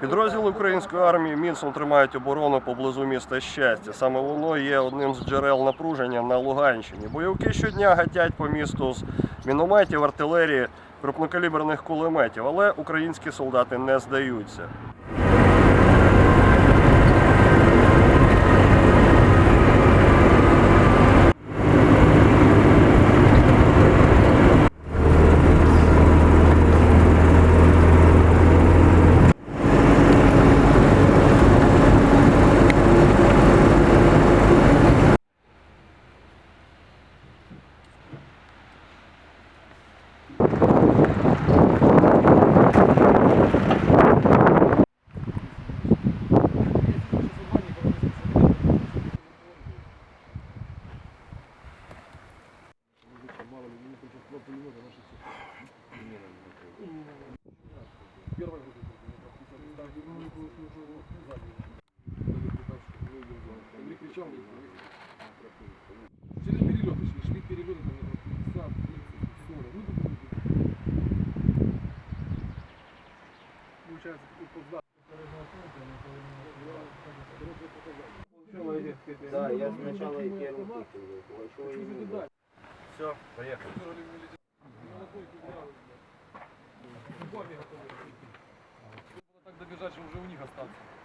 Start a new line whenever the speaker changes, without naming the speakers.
Підрозділи української армії міцно тримають оборону поблизу міста Щастя. Саме воно є одним з джерел напруження на Луганщині. Бойовики щодня гатять по місту з мінометів, артилерії, крупнокаліберних кулеметів, але українські солдати не здаються.
Через перелеты шли, шли перелеты там метров 50, 30, 40. Ну, получается, ползак.
Да, я сначала и первый купил, большой.
Все,
готовы. Надо так добежать, уже у них остаться.